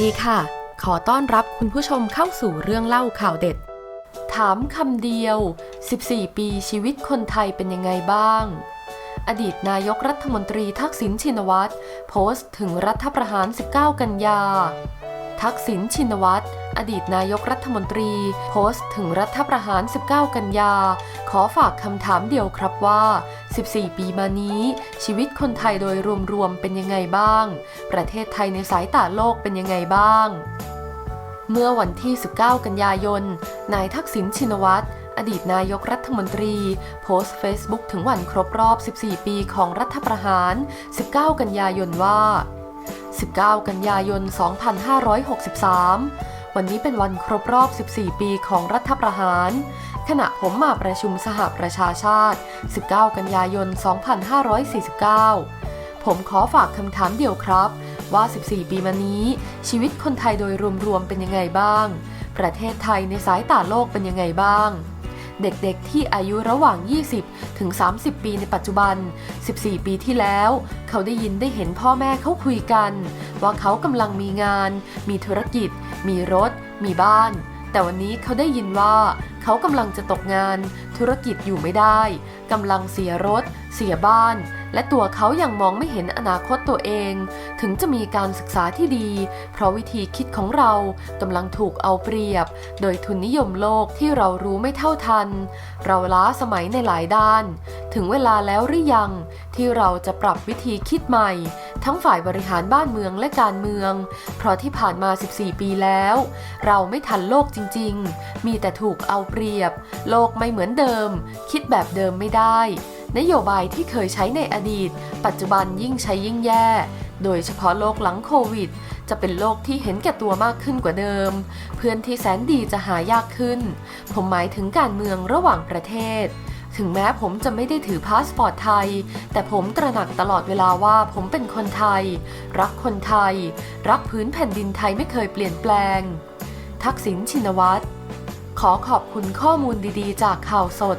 ดีค่ะ ขอต้อนรับคุณผู้ชมเข้าสู่เรื่องเล่าข่าวเด็ด ถามคำเดียว 14 ปีชีวิตคนไทยเป็นยังไงบ้าง อดีตนายกรัฐมนตรีทักษิณชินวัตรโพสต์ถึงรัฐประหาร 19 กันยา ทักษิณชินวัตร อดีตนายกรัฐมนตรี โพสต์ถึงรัฐประหาร 19 กันยา ขอฝากคำถามเดียวครับว่า 14 ปีมานี้ ชีวิตคนไทยโดยรวมๆเป็นยังไงบ้าง ประเทศไทยในสายตาโลกเป็นยังไงบ้าง เมื่อวันที่ 19 กันยายน นายทักษิณชินวัตรอดีตนายกรัฐมนตรี โพสต์เฟซบุ๊กถึงวันครบรอบ 14 ปีของรัฐประหาร 19 กันยายนว่า 19 กันยายน 2563 วันนี้เป็นวันครบรอบ 14 ปีของรัฐประหาร ขณะผมมาประชุมสหประชาชาติ 19 กันยายน 2549 ผมขอฝากคำถามเดียวครับ ว่า 14 ปีมานี้ ชีวิตคนไทยโดยรวมๆเป็นยังไงบ้าง ประเทศไทยในสายตาโลกเป็นยังไงบ้าง เด็กๆ ที่อายุระหว่าง 20 ถึง 30 ปีในปัจจุบัน 14 ปีที่แล้ว เขาได้ยินได้เห็นพ่อแม่เขาคุยกัน ว่าเขากำลังมีงาน มีธุรกิจ มีรถ มีบ้านแต่วันนี้เขาได้ยินว่าเขากำลังจะตกงาน ธุรกิจอยู่ไม่ได้กำลังเสียรถ เสียบ้าน และตัวเขายังมองไม่เห็นอนาคตตัวเอง ถึงจะมีการศึกษาที่ดี เพราะวิธีคิดของเรากำลังถูกเอาเปรียบ โดยทุนนิยมโลกที่เรารู้ไม่เท่าทัน เราล้าสมัยในหลายด้าน ถึงเวลาแล้วหรือยัง ที่เราจะปรับวิธีคิดใหม่ ทั้งฝ่ายบริหารบ้านเมืองและการเมือง เพราะที่ผ่านมา 14 ปีแล้ว เราไม่ทันโลกจริง ๆ มีแต่ถูกเอาเปรียบ โลกไม่เหมือนเดิม คิดแบบเดิมไม่ได้ นโยบายที่เคยใช้ในอดีต ปัจจุบันยิ่งใช้ยิ่งแย่ โดยเฉพาะโลกหลังโควิด จะเป็นโลกที่เห็นแก่ตัวมากขึ้นกว่าเดิม เพื่อนที่แสนดีจะหายากขึ้น ผมหมายถึงการเมืองระหว่างประเทศถึงแม้ผมจะไม่ได้ถือพาสปอร์ตไทย แต่ผมตระหนักตลอดเวลาว่าผมเป็นคนไทย รักคนไทย รักพื้นแผ่นดินไทยไม่เคยเปลี่ยนแปลง ทักษิณชินวัตร ขอขอบคุณข้อมูลดีๆ จากข่าวสด